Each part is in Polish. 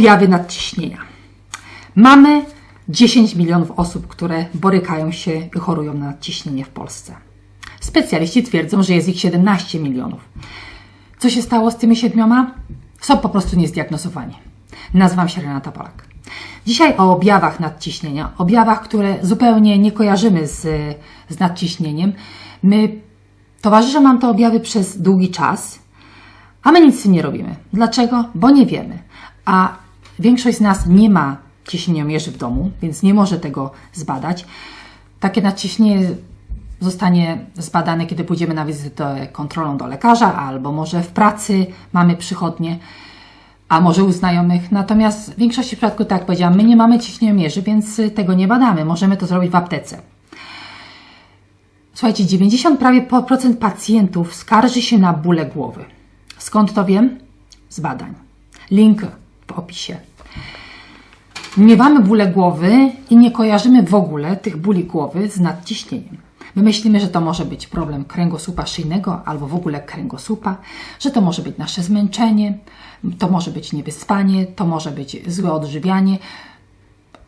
Objawy nadciśnienia. Mamy 10 milionów osób, które borykają się i chorują na nadciśnienie w Polsce. Specjaliści twierdzą, że jest ich 17 milionów. Co się stało z tymi siedmioma? Są po prostu niezdiagnozowani. Nazywam się Renata Polak. Dzisiaj o objawach nadciśnienia, objawach, które zupełnie nie kojarzymy z, z nadciśnieniem. My towarzyszą nam te objawy przez długi czas, a my nic z tym nie robimy. Dlaczego? Bo nie wiemy. A większość z nas nie ma ciśnieniomierzy w domu, więc nie może tego zbadać. Takie nadciśnienie zostanie zbadane, kiedy pójdziemy na wizytę kontrolą do lekarza, albo może w pracy mamy przychodnie, a może u znajomych. Natomiast w większości przypadków, tak jak powiedziałam, my nie mamy ciśnieniomierzy, więc tego nie badamy. Możemy to zrobić w aptece. Słuchajcie, 90 prawie procent pacjentów skarży się na bóle głowy. Skąd to wiem? Z badań. Link w opisie. Miewamy bóle głowy i nie kojarzymy w ogóle tych bóli głowy z nadciśnieniem. My myślimy, że to może być problem kręgosłupa szyjnego albo w ogóle kręgosłupa, że to może być nasze zmęczenie, to może być niewyspanie, to może być złe odżywianie.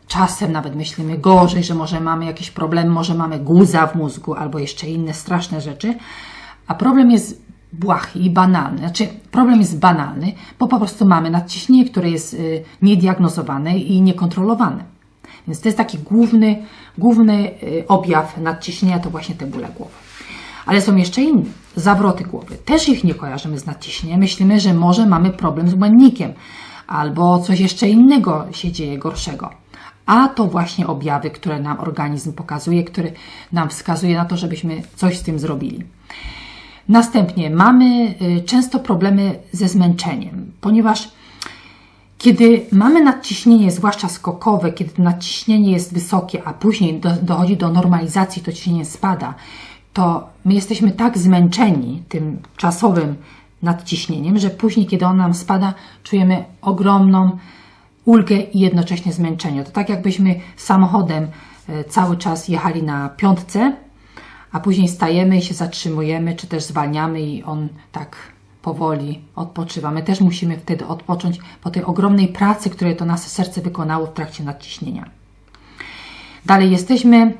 Czasem nawet myślimy gorzej, że może mamy jakiś problem, może mamy guza w mózgu albo jeszcze inne straszne rzeczy. A problem jest błahy i banalny. Znaczy, problem jest banalny, bo po prostu mamy nadciśnienie, które jest y, niediagnozowane i niekontrolowane. Więc to jest taki główny, główny y, objaw nadciśnienia, to właśnie te bóle głowy. Ale są jeszcze inne. Zawroty głowy. Też ich nie kojarzymy z nadciśnieniem. Myślimy, że może mamy problem z błędnikiem albo coś jeszcze innego się dzieje gorszego. A to właśnie objawy, które nam organizm pokazuje, który nam wskazuje na to, żebyśmy coś z tym zrobili. Następnie mamy y, często problemy ze zmęczeniem, ponieważ kiedy mamy nadciśnienie, zwłaszcza skokowe, kiedy nadciśnienie jest wysokie, a później do, dochodzi do normalizacji, to ciśnienie spada, to my jesteśmy tak zmęczeni tym czasowym nadciśnieniem, że później, kiedy on nam spada, czujemy ogromną ulgę i jednocześnie zmęczenie. To tak jakbyśmy samochodem e, cały czas jechali na piątce, a później stajemy i się zatrzymujemy, czy też zwalniamy i on tak powoli odpoczywa. My też musimy wtedy odpocząć po tej ogromnej pracy, której to nasze serce wykonało w trakcie nadciśnienia. Dalej jesteśmy,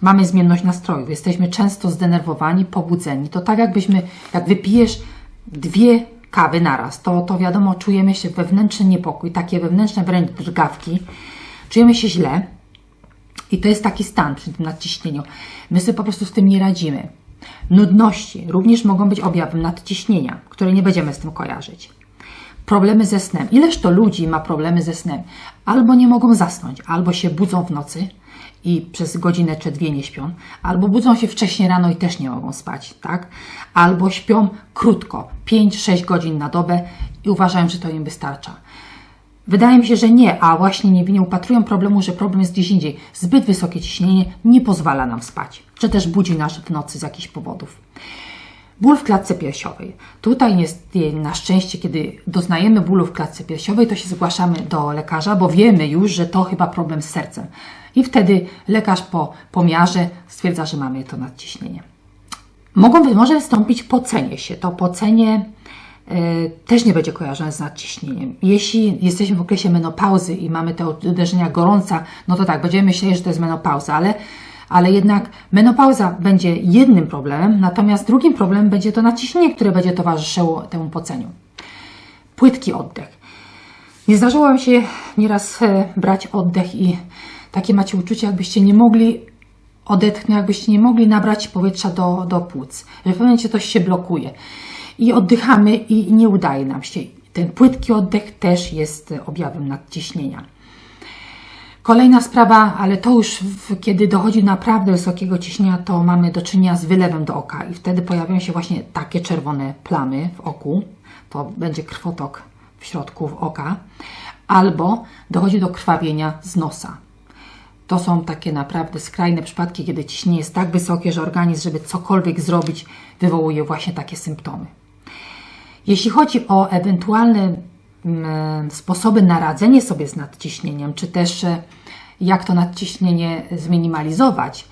mamy zmienność nastrojów, jesteśmy często zdenerwowani, pobudzeni. To tak jakbyśmy, jak wypijesz dwie kawy naraz, to, to wiadomo, czujemy się wewnętrzny niepokój, takie wewnętrzne wręcz drgawki, czujemy się źle, i to jest taki stan przy tym nadciśnieniu. My sobie po prostu z tym nie radzimy. Nudności również mogą być objawem nadciśnienia, które nie będziemy z tym kojarzyć. Problemy ze snem. Ileż to ludzi ma problemy ze snem? Albo nie mogą zasnąć, albo się budzą w nocy i przez godzinę czy dwie nie śpią, albo budzą się wcześniej rano i też nie mogą spać, tak? Albo śpią krótko, 5-6 godzin na dobę i uważają, że to im wystarcza. Wydaje mi się, że nie, a właśnie nie, nie upatrują problemu, że problem jest gdzieś indziej. Zbyt wysokie ciśnienie nie pozwala nam spać, czy też budzi nas w nocy z jakichś powodów. Ból w klatce piersiowej. Tutaj jest na szczęście, kiedy doznajemy bólu w klatce piersiowej, to się zgłaszamy do lekarza, bo wiemy już, że to chyba problem z sercem. I wtedy lekarz po pomiarze stwierdza, że mamy to nadciśnienie. Mogą, może wystąpić pocenie się. To pocenie też nie będzie kojarzone z nadciśnieniem. Jeśli jesteśmy w okresie menopauzy i mamy te uderzenia gorąca, no to tak, będziemy myśleli, że to jest menopauza, ale, ale jednak menopauza będzie jednym problemem, natomiast drugim problemem będzie to nadciśnienie, które będzie towarzyszyło temu poceniu. Płytki oddech. Nie zdarzyło mi się nieraz e, brać oddech i takie macie uczucie, jakbyście nie mogli odetchnąć, jakbyście nie mogli nabrać powietrza do, do płuc, że w pewnym momencie coś się blokuje i oddychamy i nie udaje nam się. Ten płytki oddech też jest objawem nadciśnienia. Kolejna sprawa, ale to już w, kiedy dochodzi naprawdę wysokiego ciśnienia, to mamy do czynienia z wylewem do oka i wtedy pojawiają się właśnie takie czerwone plamy w oku. To będzie krwotok w środku oka. Albo dochodzi do krwawienia z nosa. To są takie naprawdę skrajne przypadki, kiedy ciśnienie jest tak wysokie, że organizm, żeby cokolwiek zrobić, wywołuje właśnie takie symptomy. Jeśli chodzi o ewentualne mm, sposoby na radzenie sobie z nadciśnieniem, czy też e, jak to nadciśnienie zminimalizować,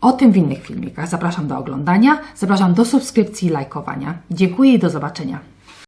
o tym w innych filmikach. Zapraszam do oglądania, zapraszam do subskrypcji i lajkowania. Dziękuję i do zobaczenia.